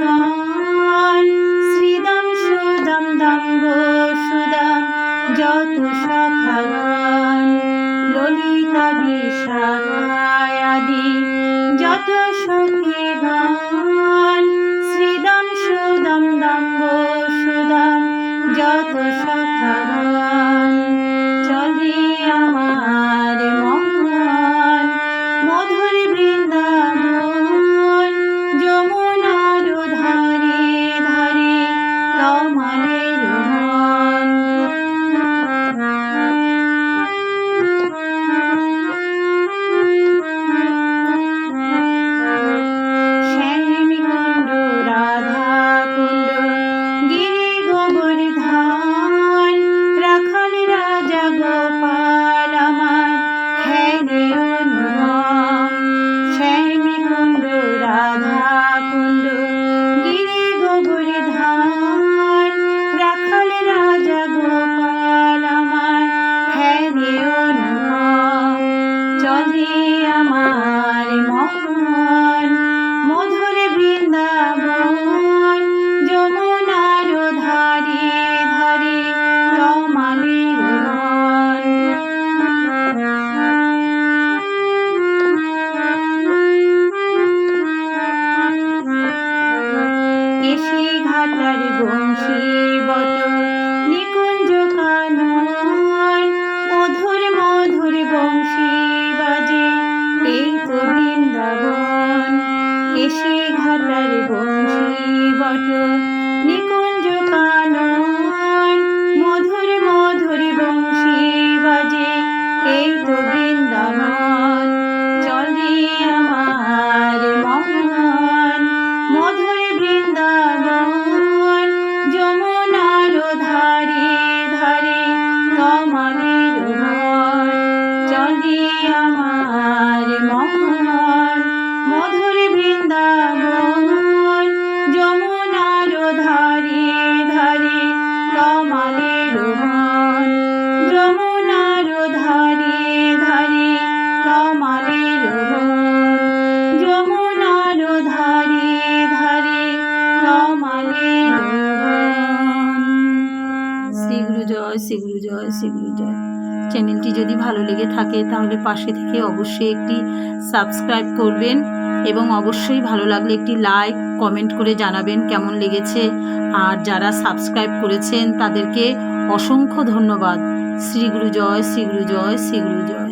গান শ্রীদাম সুদাম দাম গো সুদাম যত সখাগান ললিতা বিষায় ধারে ধারে রমালে শ্রীগুরু জয় শ্রীগুরু জয় শ্রীগুরু জয়। চ্যানেলটি যদি ভালো লেগে থাকে, তাহলে পাশে থেকে অবশ্যই একটি সাবস্ক্রাইব করবেন এবং অবশ্যই ভালো লাগলে একটি লাইক, কমেন্ট করে জানাবেন কেমন লেগেছে। আর যারা সাবস্ক্রাইব করেছেন, তাদেরকে অসংখ্য ধন্যবাদ। শ্রী গুরু জয় শ্রীগুরু জয়, শ্রী গুরু জয়।